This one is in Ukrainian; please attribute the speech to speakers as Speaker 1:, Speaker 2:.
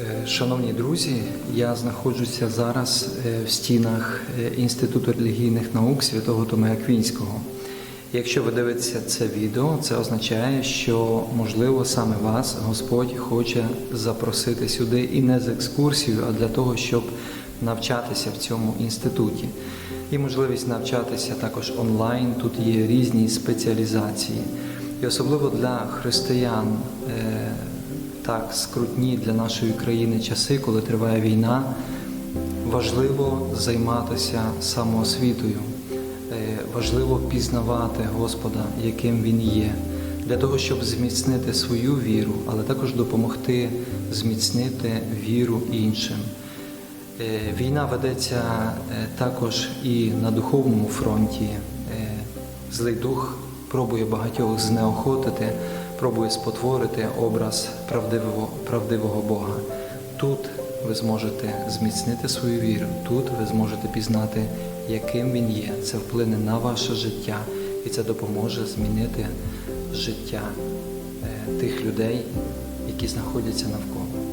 Speaker 1: Е, Шановні друзі, я знаходжуся зараз е, в стінах е, Інституту релігійних наук Святого Томея Квінського. Якщо ви дивитеся це відео, це означає, що можливо саме вас Господь хоче запросити сюди і не з екскурсією, а для того, щоб навчатися в цьому інституті. І можливість навчатися також онлайн. Тут є різні спеціалізації. І особливо для християн так скрутні для нашої країни часи, коли триває війна, важливо займатися самоосвітою, Е, важливо пізнавати Господа, яким Він є, для того, щоб зміцнити свою віру, але також допомогти зміцнити віру іншим. Е, Війна ведеться е, також і на духовному фронті. Злий дух пробує багатьох знеохотити, пробує спотворити образ правдивого, правдивого Бога. Тут ви зможете зміцнити свою віру, тут ви зможете пізнати, яким він є. Це вплине на ваше життя і це допоможе змінити життя е, тих людей, які знаходяться навколо.